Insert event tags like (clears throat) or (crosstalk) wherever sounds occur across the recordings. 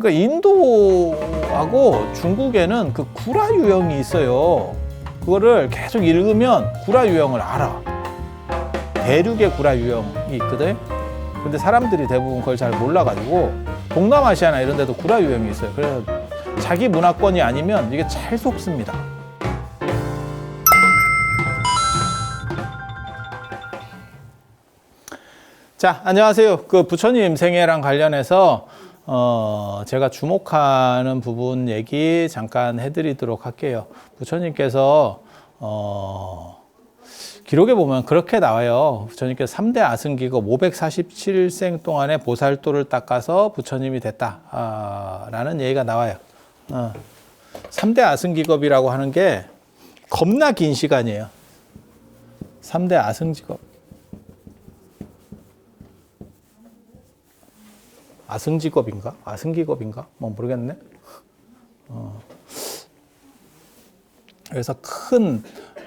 그러니까 인도하고 중국에는 그 구라 유형이 있어요. 그거를 계속 읽으면 구라 유형을 알아. 대륙의 구라 유형이 있거든. 근데 사람들이 대부분 그걸 잘 몰라가지고 동남아시아나 이런 데도 구라 유형이 있어요. 그래서 자기 문화권이 아니면 이게 잘 속습니다. 자, 안녕하세요. 그 부처님 생애랑 관련해서 어, 제가 주목하는 부분 얘기 잠깐 해드리도록 할게요. 부처님께서 어, 기록에 보면 그렇게 나와요. 부처님께서 3대 아승기급 547생 동안에 보살도를 닦아서 부처님이 됐다. 아, 라는 얘기가 나와요. 어. 3대 아승기급이라고 하는 게 겁나 긴 시간이에요. 3대 아승기급. 아승직업인가? 아승기급인가? 뭐 모르겠네. 어. 그래서 큰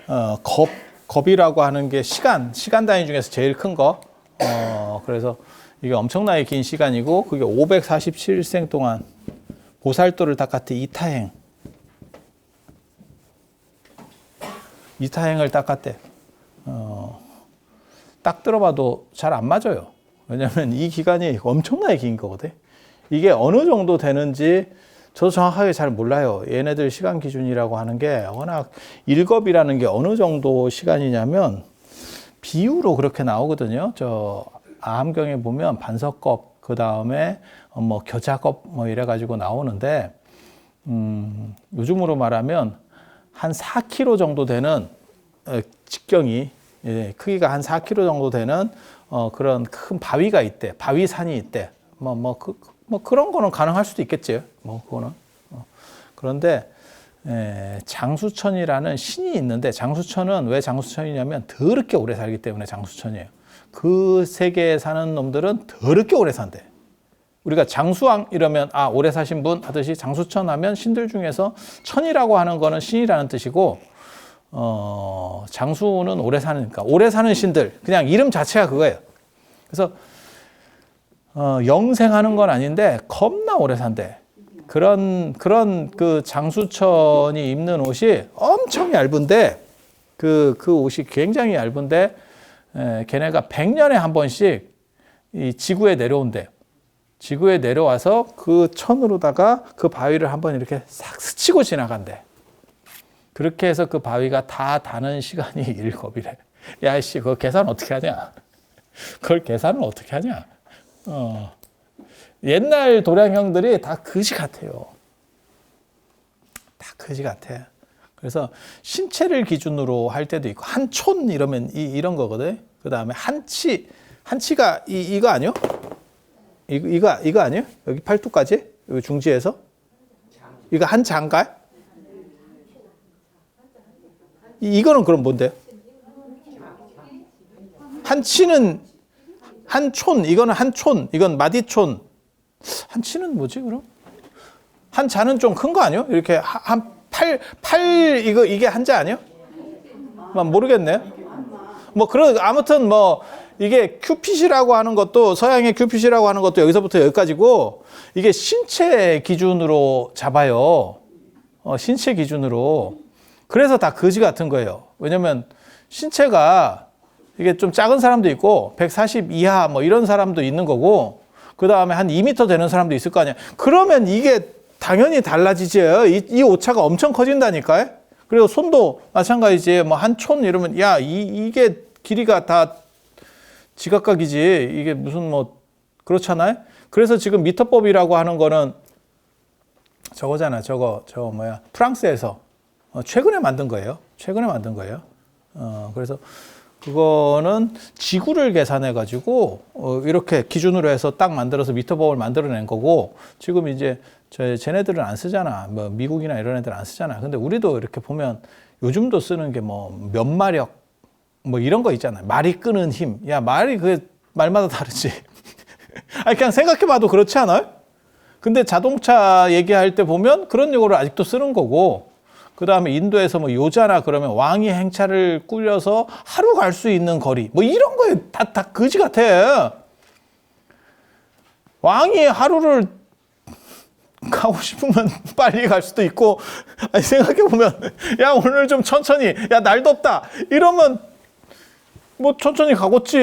어, 겁, 겁이라고 하는 게 시간, 시간 단위 중에서 제일 큰 거. 어, 그래서 이게 엄청나게 긴 시간이고 그게 547생 동안 보살도를 닦았대 이타행. 이타행을 닦았대. 어, 딱 들어봐도 잘 안 맞아요. 왜냐하면 이 기간이 엄청나게 긴 거거든. 이게 어느 정도 되는지 저도 정확하게 잘 몰라요. 얘네들 시간 기준이라고 하는 게 워낙 일겁이라는 게 어느 정도 시간이냐면 비유로 그렇게 나오거든요. 저 아함경에 보면 반석겁 그 다음에 뭐 겨자겁 뭐 이래 가지고 나오는데 음, 요즘으로 말하면 한 4km 정도 되는 어, 직경이 예, 크기가 한 4km 정도 되는 어, 그런 큰 바위가 있대. 바위산이 있대. 뭐, 뭐, 그, 뭐 그런 거는 가능할 수도 있겠지. 뭐, 그거는. 어. 그런데, 에, 장수천이라는 신이 있는데, 장수천은 왜 장수천이냐면 더럽게 오래 살기 때문에 장수천이에요. 그 세계에 사는 놈들은 더럽게 오래 산대. 우리가 장수왕 이러면 아 오래 사신 분 하듯이 장수천 하면 신들 중에서 천이라고 하는 거는 신이라는 뜻이고 어, 장수는 오래 사니까 오래 사는 신들 그냥 이름 자체가 그거예요. 그래서 어, 영생하는 건 아닌데 겁나 오래 산대. 그런 그런 그 장수천이 입는 옷이 엄청 얇은데 그그 옷이 굉장히 얇은데 에, 걔네가 100년에 한 번씩 이 지구에 내려온대. 지구에 내려와서 그 천으로다가 그 바위를 한번 이렇게 싹 스치고 지나간대. 그렇게 해서 그 바위가 다 다는 시간이 (laughs) 일곱이래. 야, 씨, 그거 계산 어떻게 하냐? 그걸 계산을 어떻게 하냐? 어. 옛날 도량형들이 다 그지 같아요. 다 그지 같아. 그래서 신체를 기준으로 할 때도 있고, 한 촌 이러면 이, 이런 거거든. 그 다음에 한치, 한치가 이, 이거 아니요? 이거, 이거, 이거 아니요? 여기 팔뚝까지? 여기 중지에서? 이거 한? 이- 이거는 그럼 뭔데요? 한 치는 한 촌, 이거는 한 촌, 이건 마디촌. 한 치는 뭐지 그럼? 한 자는 좀 큰 거 아니요? 이렇게 한 팔, 팔 이거 이게 한 자 아니요? 뭐 모르겠네. 뭐 그런 아무튼 뭐 이게 큐핏이라고 하는 것도 서양의 큐핏이라고 하는 것도 여기서부터 여기까지고 이게 신체 기준으로 잡아요. 어, 신체 기준으로. 그래서 다 거지 같은 거예요. 왜냐면 신체가 이게 좀 작은 사람도 있고 140 이하 뭐 이런 사람도 있는 거고 그 다음에 한 2m 되는 사람도 있을 거 아니야. 그러면 이게 당연히 달라지죠. 이, 이 오차가 엄청 커진다니까요. 그리고 손도 마찬가지지. 뭐 한 촌 이러면 야 이, 이게 길이가 다 지각각이지. 이게 무슨 뭐 그렇잖아요. 그래서 지금 미터법이라고 하는 거는 저거잖아. 저거 저 뭐야 프랑스에서 어, 최근에 만든 거예요. 최근에 만든 거예요. 어, 그래서 그거는 지구를 계산해 가지고 어, 이렇게 기준으로 해서 딱 만들어서 미터법을 만들어낸 거고 지금 이제 저 쟤네들은 안 쓰잖아. 뭐 미국이나 이런 애들 안 쓰잖아. 근데 우리도 이렇게 보면 요즘도 쓰는 게 뭐 면마력 뭐 이런 거 있잖아요. 말이 끄는 힘. 야 말이 그 말마다 다르지. (laughs) 아니 그냥 생각해봐도 그렇지 않아요? 근데 자동차 얘기할 때 보면 그런 용어를 아직도 쓰는 거고 그 다음에 인도에서 뭐 요자나 그러면 왕이 행차를 꾸려서 하루 갈 수 있는 거리 뭐 이런 거에 다, 다 거지 같아. 왕이 하루를 가고 싶으면 (laughs) 빨리 갈 수도 있고 아니 생각해 보면 야 오늘 좀 천천히 야 날 덥다 이러면 뭐 천천히 가겠지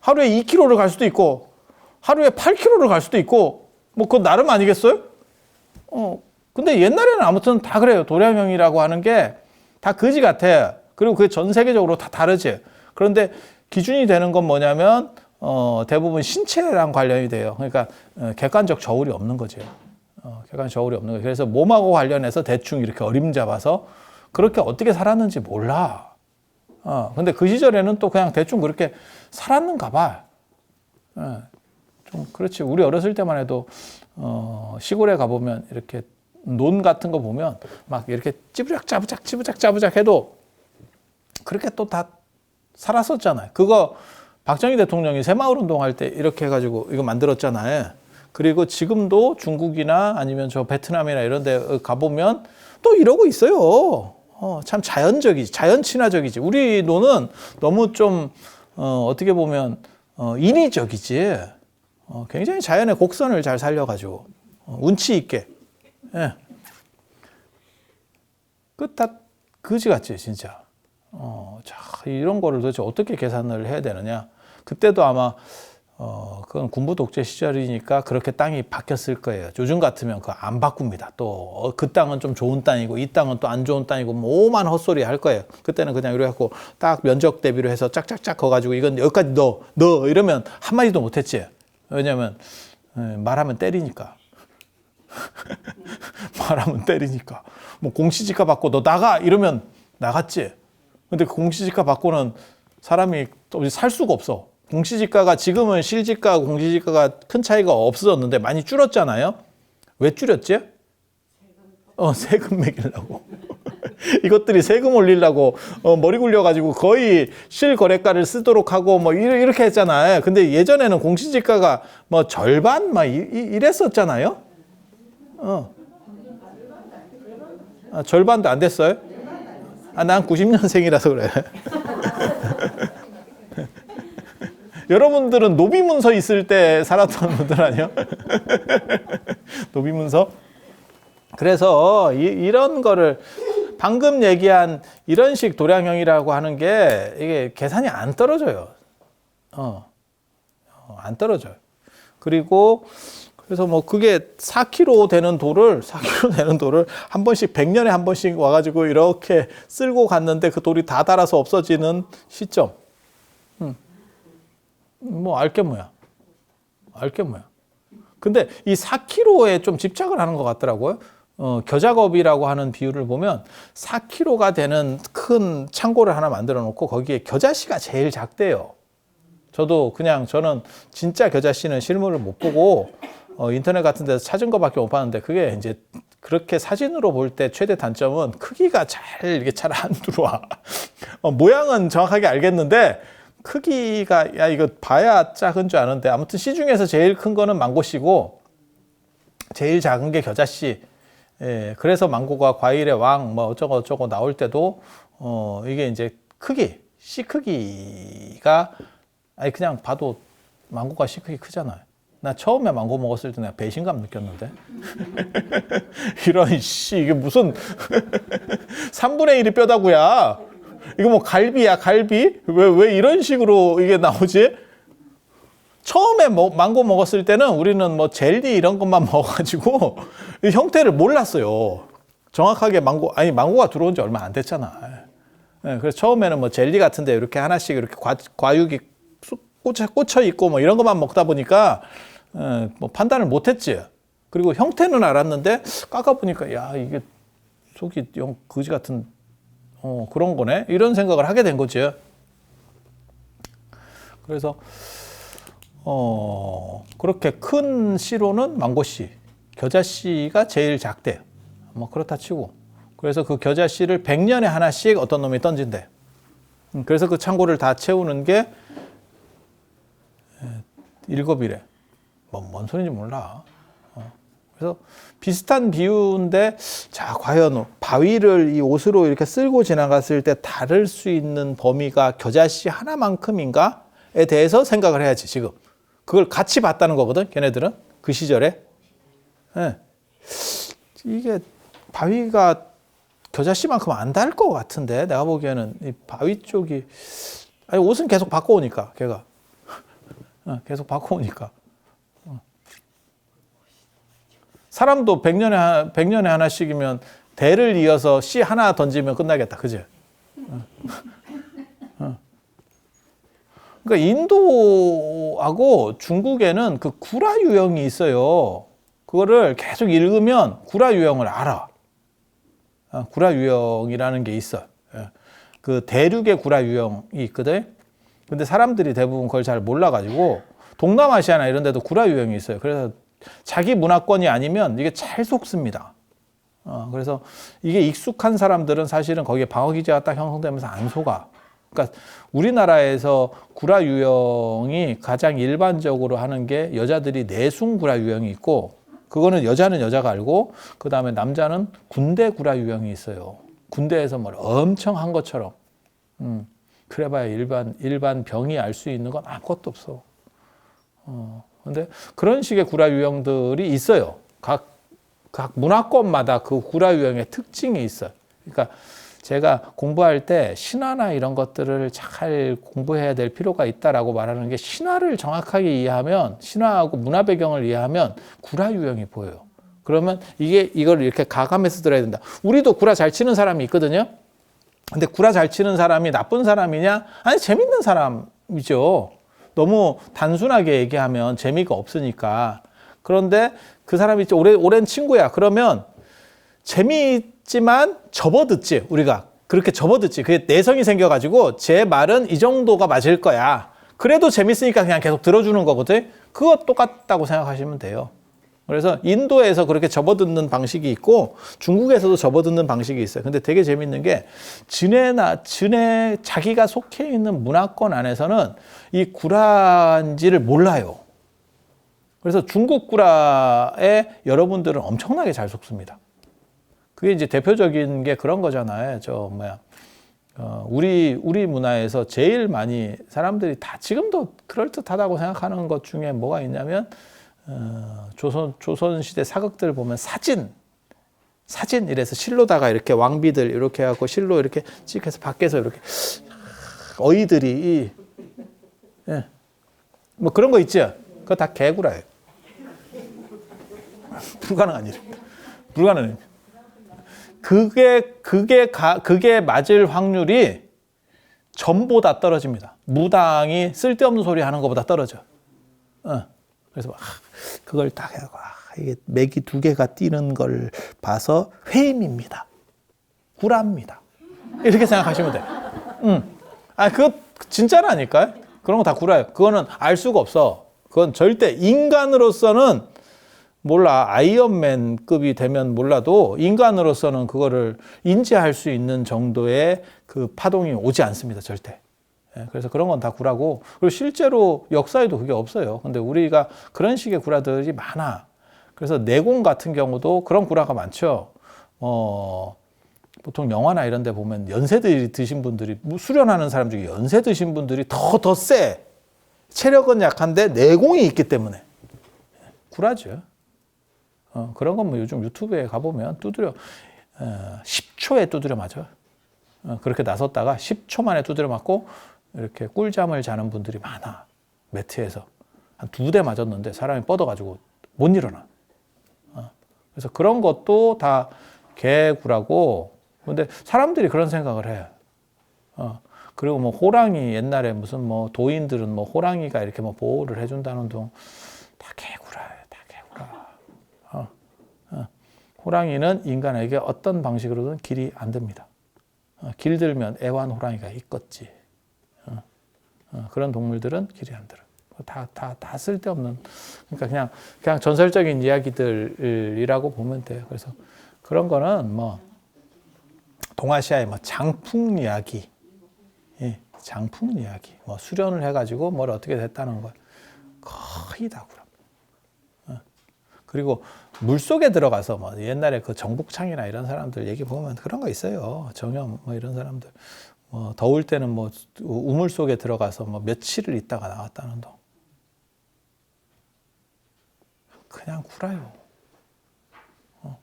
하루에 2km를 갈 수도 있고 하루에 8km를 갈 수도 있고 뭐 그건 나름 아니겠어요? 어 근데 옛날에는 아무튼 다 그래요 도량형이라고 하는 게 다 거지 같아 그리고 그게 전 세계적으로 다 다르지 그런데 기준이 되는 건 뭐냐면 어, 대부분 신체랑 관련이 돼요. 그러니까 어, 객관적 저울이 없는 거죠. 어, 객관 저울이 없는 거예요. 그래서 몸하고 관련해서 대충 이렇게 어림잡아서 그렇게 어떻게 살았는지 몰라. 어, 근데 그 시절에는 또 그냥 대충 그렇게 살았는가 봐. 어, 좀 그렇지. 우리 어렸을 때만 해도 어, 시골에 가보면 이렇게 논 같은 거 보면 막 이렇게 찌부작 짜부작 찌부작 짜부작 해도 그렇게 또 다 살았었잖아요. 그거 박정희 대통령이 새마을 운동할 때 이렇게 해가지고 이거 만들었잖아요. 그리고 지금도 중국이나 아니면 저 베트남이나 이런 데 가보면 또 이러고 있어요. 어, 참 자연적이지, 자연 친화적이지. 우리 노는 너무 좀, 어, 어떻게 보면, 어, 인위적이지. 어, 굉장히 자연의 곡선을 잘 살려가지고, 어, 운치 있게. 예. 끝다 그지 같지, 진짜. 어, 자, 이런 거를 도대체 어떻게 계산을 해야 되느냐. 그때도 아마, 어, 그건 군부 독재 시절이니까 그렇게 땅이 바뀌었을 거예요. 요즘 같으면 그거 안 바꿉니다. 또, 그 땅은 좀 좋은 땅이고, 이 땅은 또 안 좋은 땅이고, 뭐, 오만 헛소리 할 거예요. 그때는 그냥 이래 갖고 딱 면적 대비로 해서 짝짝짝 커가지고 이건 여기까지 넣어. 이러면 한마디도 못 했지. 왜냐면, 예, 말하면 때리니까. (laughs) 말하면 때리니까. 뭐 공시지가 받고 너 나가! 이러면 나갔지. 근데 그 공시지가 받고는 사람이 또살 수가 없어. 공시지가가 지금은 실지가 공시지가가 큰 차이가 없어졌는데 많이 줄었잖아요. 왜 줄였지? 어, 세금 매기려고. (laughs) 이것들이 세금 올리려고 어, 머리 굴려가지고 거의 실거래가를 쓰도록 하고 뭐 이렇- 이렇게 했잖아요. 근데 예전에는 공시지가가 뭐 절반 막 이- 이- 이랬었잖아요. 어. 아, 절반도 안 됐어요? 아, 난 90년생이라서 그래. (laughs) 여러분들은 노비문서 있을 때 살았던 분들 아니요? (laughs) 노비문서? 그래서 이, 런 거를 방금 얘기한 이런 식 도량형이라고 하는 게 이게 계산이 안 떨어져요. 어, 어, 안 떨어져요. 그리고 그래서 뭐 그게 4kg 되는 돌을 4kg 되는 돌을 한 번씩 100년에 한 번씩 와가지고 이렇게 쓸고 갔는데 그 돌이 다 닳아서 없어지는 시점. 음. 뭐 알 게 뭐야. 알 게 뭐야. 근데 이 4kg에 좀 집착을 하는 것 같더라고요. 어, 겨작업이라고 하는 비율을 보면 4kg가 되는 큰 창고를 하나 만들어 놓고 거기에 겨자씨가 제일 작대요. 저도 그냥 저는 진짜 겨자씨는 실물을 못 보고 어, 인터넷 같은 데서 찾은 것밖에 못 봤는데 그게 이제 그렇게 사진으로 볼 때 최대 단점은 크기가 잘 이렇게 잘 안 들어와. (laughs) 어, 모양은 정확하게 알겠는데 크기가 야 이거 봐야 작은 줄 아는데 아무튼 씨 중에서 제일 큰 거는 망고씨고 제일 작은 게 겨자씨. 예, 그래서 망고가 과일의 왕 뭐 어쩌고 저쩌고 나올 때도 어 이게 이제 크기 씨 크기가 아니 그냥 봐도 망고가 씨 크기 크잖아요. 나 처음에 망고 먹었을 때 내가 배신감 느꼈는데 (laughs) 이런 씨 이게 무슨 (laughs) 3분의 1이 뼈다구야. 이거 뭐 갈비야 갈비? 왜 왜 이런 식으로 이게 나오지? 처음에 먹- 망고 먹었을 때는 우리는 뭐 젤리 이런 것만 (laughs) 먹어가지고 이 형태를 몰랐어요. 정확하게 망고 아니 망고가 들어온 지 얼마 안 됐잖아. 예, 그래서 처음에는 뭐 젤리 같은데 이렇게 하나씩 이렇게 과, 과육이 쑥 꽂혀, 꽂혀 있고 뭐 이런 것만 먹다 보니까 예, 뭐 판단을 못했지. 그리고 형태는 알았는데 깎아 보니까 야 이게 속이 영 거지 같은 어, 그런 거네 이런 생각을 하게 된 거지. 그래서 어, 그렇게 큰 씨로는 망고 씨, 겨자 씨가 제일 작대요. 뭐 그렇다 치고. 그래서 그 겨자 씨를 100년에 하나씩 어떤 놈이 던진대. 음, 그래서 그 창고를 다 채우는 게 에, 일곱이래. 뭐, 뭔 소리인지 몰라. 어. 그래서 비슷한 비유인데, 자, 과연 바위를 이 옷으로 이렇게 쓸고 지나갔을 때 다를 수 있는 범위가 겨자씨 하나만큼인가에 대해서 생각을 해야지, 지금. 그걸 같이 봤다는 거거든, 걔네들은. 그 시절에. 예. 이게 바위가 겨자씨만큼 안 달 것 같은데 내가 보기에는 이 바위 쪽이 아니 옷은 계속 바꿔오니까 걔가 (laughs) 어, 계속 바꿔오니까 어. 사람도 100년에 하, 100년에 하나씩이면 대를 이어서 씨 하나 던지면 끝나겠다 그지? 어. 어. 그러니까 인도하고 중국에는 그 구라 유형이 있어요. 그거를 계속 읽으면 구라 유형을 알아. 어, 구라 유형이라는 게 있어. 예. 그 대륙의 구라 유형이 있거든. 근데 사람들이 대부분 그걸 잘 몰라가지고 동남아시아나 이런 데도 구라 유형이 있어요. 그래서 자기 문화권이 아니면 이게 잘 속습니다. 어, 그래서 이게 익숙한 사람들은 사실은 거기에 방어 기제가 딱 형성되면서 안 속아. 그러니까 우리나라에서 구라 유형이 가장 일반적으로 하는 게 여자들이 내숭 구라 유형이 있고 그거는 여자는 여자가 알고 그 다음에 남자는 군대 구라 유형이 있어요. 군대에서 뭘 엄청 한 것처럼. 음, 그래봐야 일반 일반 병이 알 수 있는 건 아무것도 없어. 어, 근데 그런 식의 구라 유형들이 있어요. 각, 각 문화권마다 그 구라 유형의 특징이 있어요. 그러니까 제가 공부할 때 신화나 이런 것들을 잘 공부해야 될 필요가 있다라고 말하는 게 신화를 정확하게 이해하면 신화하고 문화 배경을 이해하면 구라 유형이 보여요. 그러면 이게 이걸 이렇게 가감해서 들어야 된다. 우리도 구라 잘 치는 사람이 있거든요. 근데 구라 잘 치는 사람이 나쁜 사람이냐? 아니 재밌는 사람이죠. 너무 단순하게 얘기하면 재미가 없으니까. 그런데 그 사람이 오래 오랜 친구야. 그러면 재미있지만 접어듣지 우리가 그렇게 접어듣지. 그게 내성이 생겨가지고 제 말은 이 정도가 맞을 거야. 그래도 재밌으니까 그냥 계속 들어주는 거거든. 그거 똑같다고 생각하시면 돼요. 그래서 인도에서 그렇게 접어듣는 방식이 있고 중국에서도 접어듣는 방식이 있어요. 근데 되게 재밌는 게 진해나 진해 자기가 속해 있는 문화권 안에서는 이 구라인지를 몰라요. 그래서 중국 구라에 여러분들은 엄청나게 잘 속습니다. 그게 이제 대표적인 게 그런 거잖아요. 저 뭐야. 어, 우리 우리 문화에서 제일 많이 사람들이 다 지금도 그럴 듯하다고 생각하는 것 중에 뭐가 있냐면 어, 조선 조선 시대 사극들 보면 사진 사진 이래서 실로다가 이렇게 왕비들 이렇게 하고 실로 이렇게 찍해서 밖에서 이렇게 어이들이 이, 예. 뭐 그런 거 있죠. 그거 다 개구라예요. (laughs) 불가능한 일입니다. 불가능해요. 그게 그게 가, 그게 맞을 확률이 전보다 떨어집니다. 무당이 쓸데없는 소리 하는 것보다 떨어져. 어. 그래서 막 그걸 딱 아, 이게 맥이 두 개가 뛰는 걸 봐서 회임입니다. 구랍니다. 이렇게 생각하시면 돼. 음. 아, 그거 진짜라니까요. 그런 거 다 구라요. 그거는 알 수가 없어. 그건 절대 인간으로서는 몰라 아이언맨급이 되면 몰라도 인간으로서는 그거를 인지할 수 있는 정도의 그 파동이 오지 않습니다 절대. 예, 그래서 그런 건 다 구라고 그리고 실제로 역사에도 그게 없어요. 근데 우리가 그런 식의 구라들이 많아. 그래서 내공 같은 경우도 그런 구라가 많죠. 어, 보통 영화나 이런 데 보면 연세 드신 분들이 뭐 수련하는 사람 중에 연세 드신 분들이 더 더 세. 체력은 약한데 내공이 있기 때문에 구라죠. 어, 그런 건 뭐 요즘 유튜브에 가보면 두드려 어, 10초에 두드려 맞아. 어, 그렇게 나섰다가 10초 만에 두드려 맞고 이렇게 꿀잠을 자는 분들이 많아. 매트에서. 한 두 대 맞았는데 사람이 뻗어가지고 못 일어나. 어, 그래서 그런 것도 다 개구라고. 근데 사람들이 그런 생각을 해. 어, 그리고 뭐 호랑이 옛날에 무슨 뭐 도인들은 뭐 호랑이가 이렇게 뭐 보호를 해준다는 둥 다 개구라예요. 다 개구라. 어, 어. 호랑이는 인간에게 어떤 방식으로든 길이 안 됩니다. 어, 길들면 애완 호랑이가 있겠지. 어, 어, 그런 동물들은 들어. 다, 다, 다 쓸데없는, 그러니까 그냥, 그냥 전설적인 이야기들이라고 보면 돼요. 그래서 그런 거는 뭐, 동아시아의 뭐 장풍 이야기, 예, 장풍 이야기, 뭐 수련을 해가지고 뭘 어떻게 됐다는 걸 거의 다 구라. 어. 그리고 물 속에 들어가서 뭐 옛날에 그 정북창이나 이런 사람들 얘기 보면 그런 거 있어요. 정염 뭐 이런 사람들. 뭐 더울 때는 뭐 우물 속에 들어가서 뭐 며칠을 있다가 나왔다는 동. 그냥 구라요. 어.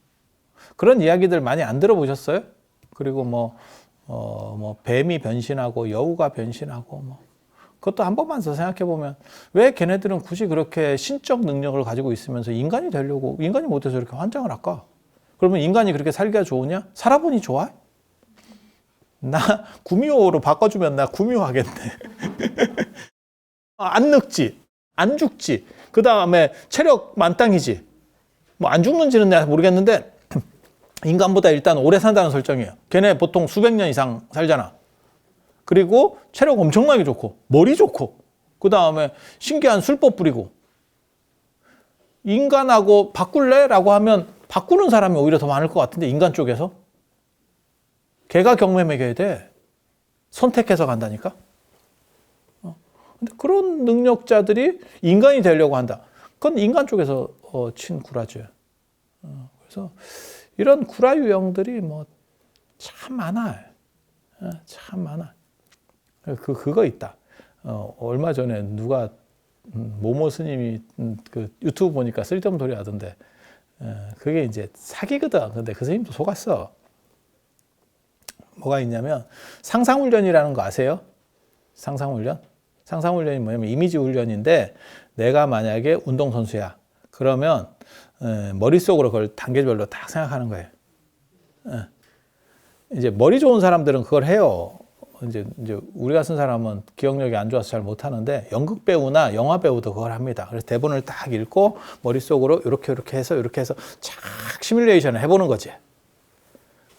그런 이야기들 많이 안 들어보셨어요? 그리고 뭐, 어, 뭐, 뱀이 변신하고 여우가 변신하고 뭐. 그것도 한 번만 더 생각해 보면 왜 걔네들은 굳이 그렇게 신적 능력을 가지고 있으면서 인간이 되려고 인간이 못해서 이렇게 환장을 할까? 그러면 인간이 그렇게 살기가 좋으냐? 살아보니 좋아? 나 구미호로 바꿔주면 나 구미호 하겠네. (laughs) 안 늙지, 안 죽지. 그 다음에 체력 만땅이지. 뭐 안 죽는지는 내가 모르겠는데 (clears throat) 인간보다 일단 오래 산다는 설정이에요. 걔네 보통 수백 년 이상 살잖아. 그리고 체력 엄청나게 좋고 머리 좋고 그 다음에 신기한 술법 부리고 인간하고 바꿀래 라고 하면 바꾸는 사람이 오히려 더 많을 것 같은데 인간 쪽에서 걔가 경매 매겨야 돼 선택해서 간다니까. 어. 근데 그런 능력자들이 인간이 되려고 한다. 그건 인간 쪽에서 어, 친 구라죠. 어, 그래서 이런 구라 유형들이 뭐 참 많아. 어, 참 많아. 그 그거 있다. 어, 얼마 전에 누가 음, 모모 스님이 음, 그 유튜브 보니까 쓸데없는 소리 하던데 어, 그게 이제 사기거든. 근데 그 스님도 속았어. 뭐가 있냐면 상상훈련이라는 거 아세요? 상상훈련? 상상훈련이 뭐냐면 이미지 훈련인데 내가 만약에 운동선수야. 그러면 어, 머릿속으로 그걸 단계별로 딱 생각하는 거예요. 어. 이제 머리 좋은 사람들은 그걸 해요. 이제, 이제 우리 같은 사람은 기억력이 안 좋아서 잘 못하는데 연극 배우나 영화 배우도 그걸 합니다. 그래서 대본을 딱 읽고 머릿속으로 이렇게 이렇게 해서 이렇게 해서 착 시뮬레이션을 해보는 거지.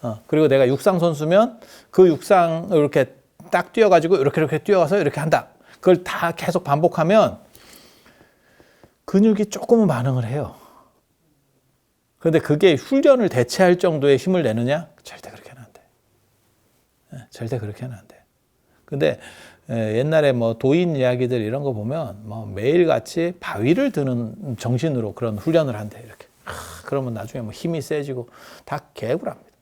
어, 그리고 내가 육상 선수면 그 육상을 이렇게 딱 뛰어가지고 이렇게 이렇게 뛰어가서 이렇게 한다. 그걸 다 계속 반복하면 근육이 조금은 반응을 해요. 그런데 그게 훈련을 대체할 정도의 힘을 내느냐? 절대 그렇게는 안 돼. 예, 절대 그렇게는 안 돼. 근데 예, 옛날에 뭐 도인 이야기들 이런 거 보면 뭐 매일같이 바위를 드는 정신으로 그런 훈련을 한대 이렇게. 아, 그러면 나중에 뭐 힘이 세지고 다 개구랍니다.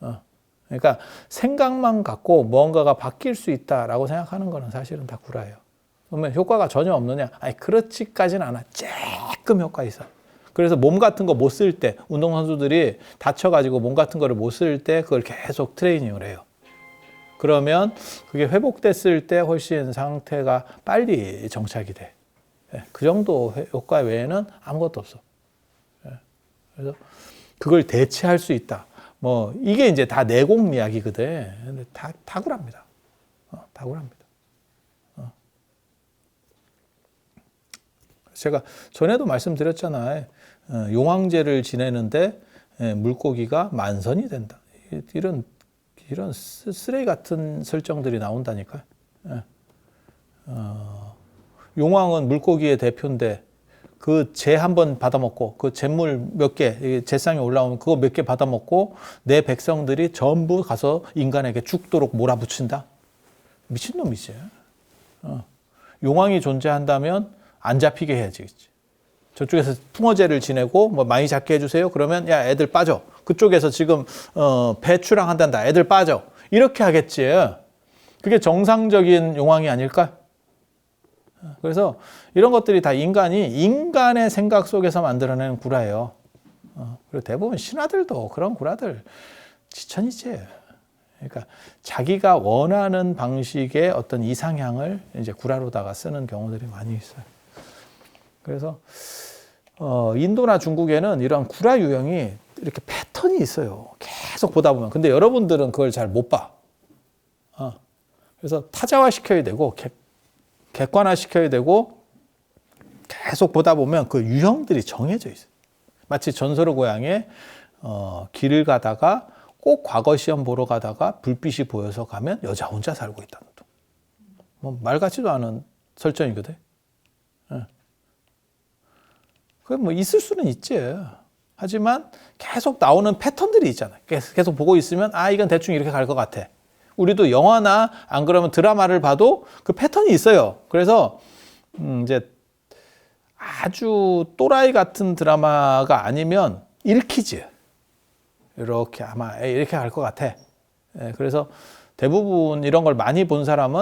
어. 그러니까 생각만 갖고 무언가가 바뀔 수 있다라고 생각하는 거는 사실은 다 구라예요. 그러면 효과가 전혀 없느냐? 아니 그렇지까지는 않아. 조금 효과 있어. 그래서 몸 같은 거 못 쓸 때 운동 선수들이 다쳐가지고 몸 같은 거를 못 쓸 때 그걸 계속 트레이닝을 해요. 그러면 그게 회복됐을 때 훨씬 상태가 빨리 정착이 돼. 예, 그 정도 효과 외에는 아무것도 없어. 예, 그래서 그걸 대체할 수 있다. 뭐 이게 이제 다 내공 이야기거든. 다 탁월합니다. 어, 탁월합니다. 어. 제가 전에도 말씀드렸잖아요. 어, 용왕제를 지내는데 예, 물고기가 만선이 된다. 이런 이런 쓰레기 같은 설정들이 나온다니까. 예. 어, 용왕은 물고기의 대표인데 그 재 한 번 받아먹고 그 잿물 몇 개, 재상에 올라오면 그거 몇 개 받아먹고 내 백성들이 전부 가서 인간에게 죽도록 몰아붙인다? 미친놈이지. 어. 용왕이 존재한다면 안 잡히게 해야지. 저쪽에서 풍어제를 지내고 뭐 많이 잡게 해주세요. 그러면 야 애들 빠져. 그쪽에서 지금 어, 배추랑 한단다. 애들 빠져. 이렇게 하겠지. 그게 정상적인 용왕이 아닐까? 그래서 이런 것들이 다 인간이 인간의 생각 속에서 만들어낸 구라예요. 어, 그리고 대부분 신하들도 그런 구라들 지천이지. 그러니까 자기가 원하는 방식의 어떤 이상향을 이제 구라로다가 쓰는 경우들이 많이 있어요. 그래서 어, 인도나 중국에는 이런 구라 유형이 이렇게 패턴이 있어요. 계속 보다 보면. 근데 여러분들은 그걸 잘 못 봐. 어. 그래서 타자화 시켜야 되고, 객, 객관화 시켜야 되고, 계속 보다 보면 그 유형들이 정해져 있어요. 마치 전설의 고향에 어, 길을 가다가 꼭 과거 시험 보러 가다가 불빛이 보여서 가면 여자 혼자 살고 있다는 둥. 뭐말 같지도 않은 설정이거든. 그게 뭐 있을 수는 있지. 하지만 계속 나오는 패턴들이 있잖아요. 계속 보고 있으면 아 이건 대충 이렇게 갈 것 같아. 우리도 영화나 안 그러면 드라마를 봐도 그 패턴이 있어요. 그래서 음 이제 아주 또라이 같은 드라마가 아니면 읽히지. 이렇게 아마 이렇게 갈 것 같아. 예, 그래서 대부분 이런 걸 많이 본 사람은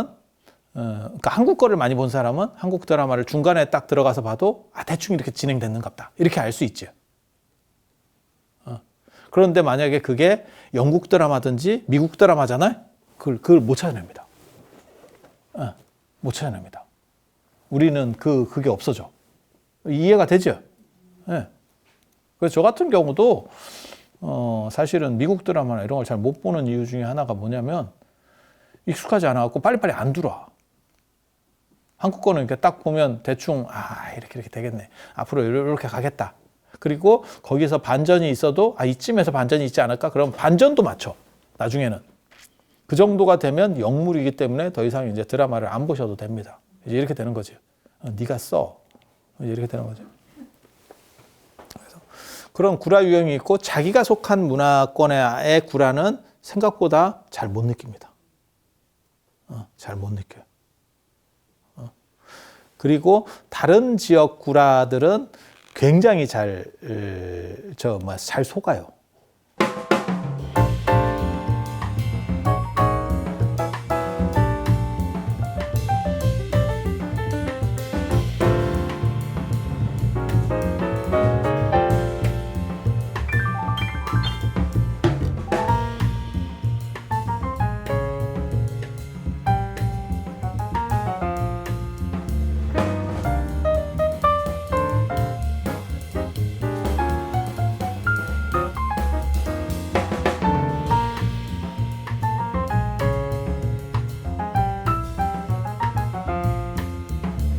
어, 그러니까 한국 거를 많이 본 사람은 한국 드라마를 중간에 딱 들어가서 봐도 아 대충 이렇게 진행됐는갑다 이렇게 알 수 있죠. 어. 그런데 만약에 그게 영국 드라마든지 미국 드라마잖아요. 그걸, 그걸 못 찾아냅니다. 예, 못 찾아냅니다. 우리는 그, 그게 없어져. 이해가 되죠? 예. 그래서 저 같은 경우도, 어, 사실은 미국 드라마나 이런 걸 잘 못 보는 이유 중에 하나가 뭐냐면, 익숙하지 않아갖고 빨리빨리 안 들어와. 한국 거는 이렇게 딱 보면 대충, 아, 이렇게 이렇게 되겠네. 앞으로 이렇게 가겠다. 그리고 거기서 반전이 있어도, 아, 이쯤에서 반전이 있지 않을까? 그럼 반전도 맞춰. 나중에는. 그 정도가 되면 영물이기 때문에 더 이상 이제 드라마를 안 보셔도 됩니다. 이제 이렇게 되는 거죠. 어, 네가 써. 이제 이렇게 되는 거죠. 그래서 그런 구라 유형이 있고 자기가 속한 문화권의 구라는 생각보다 잘 못 느낍니다. 어, 잘못 느껴요. 어. 그리고 다른 지역 구라들은 굉장히 잘, 어, 저, 뭐, 잘 속아요.